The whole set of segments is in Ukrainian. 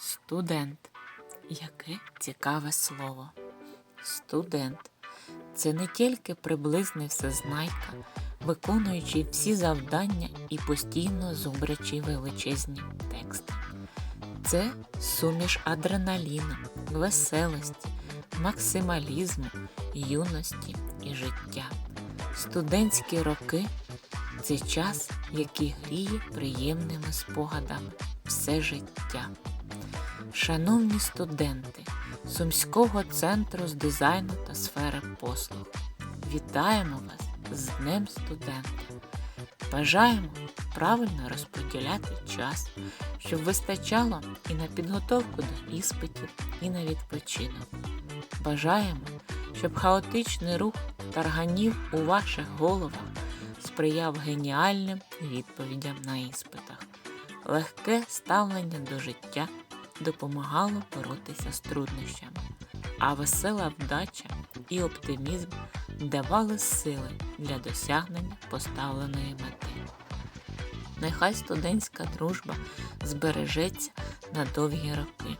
Студент. Яке цікаве слово. Студент це не тільки приблизний всезнайка, виконуючий всі завдання і постійно зубрячий величезні тексти. Це суміш адреналіну, веселості, максималізму, юності і життя. Студентські роки це час, який гріє приємними спогадами все життя. Шановні студенти Сумського центру з дизайну та сфери послуг, вітаємо вас з Днем студента. Бажаємо правильно розподіляти час, щоб вистачало і на підготовку до іспитів, і на відпочинок. Бажаємо, щоб хаотичний рух тарганів у ваших головах сприяв геніальним відповідям на іспитах. Легке ставлення до життя допомагало боротися з труднощами, а весела вдача і оптимізм давали сили для досягнення поставленої мети. Нехай студентська дружба збережеться на довгі роки.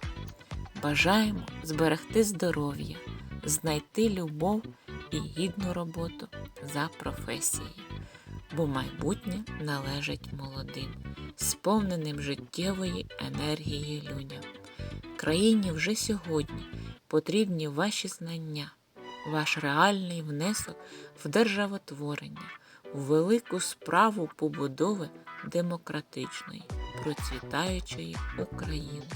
Бажаємо зберегти здоров'я, знайти любов і гідну роботу за професією, бо майбутнє належить молодим, сповненим життєвої енергії людям. Країні вже сьогодні потрібні ваші знання, ваш реальний внесок в державотворення, у велику справу побудови демократичної, процвітаючої України.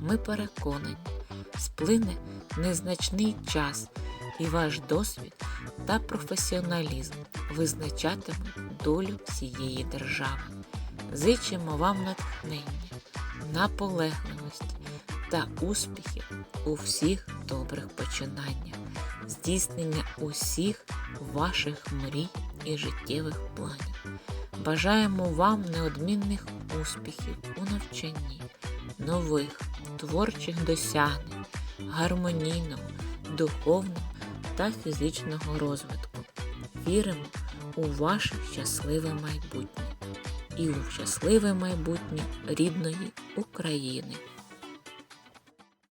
Ми переконані, сплине незначний час, і ваш досвід та професіоналізм визначатимуть долю всієї держави. Зичимо вам натхнення, наполегливості та успіхів у всіх добрих починаннях, здійснення усіх ваших мрій і життєвих планів. Бажаємо вам неодмінних успіхів у навчанні, нових творчих досягнень, гармонійного, духовного та фізичного розвитку. Віримо у ваше щасливе майбутнє і у щасливе майбутнє рідної України.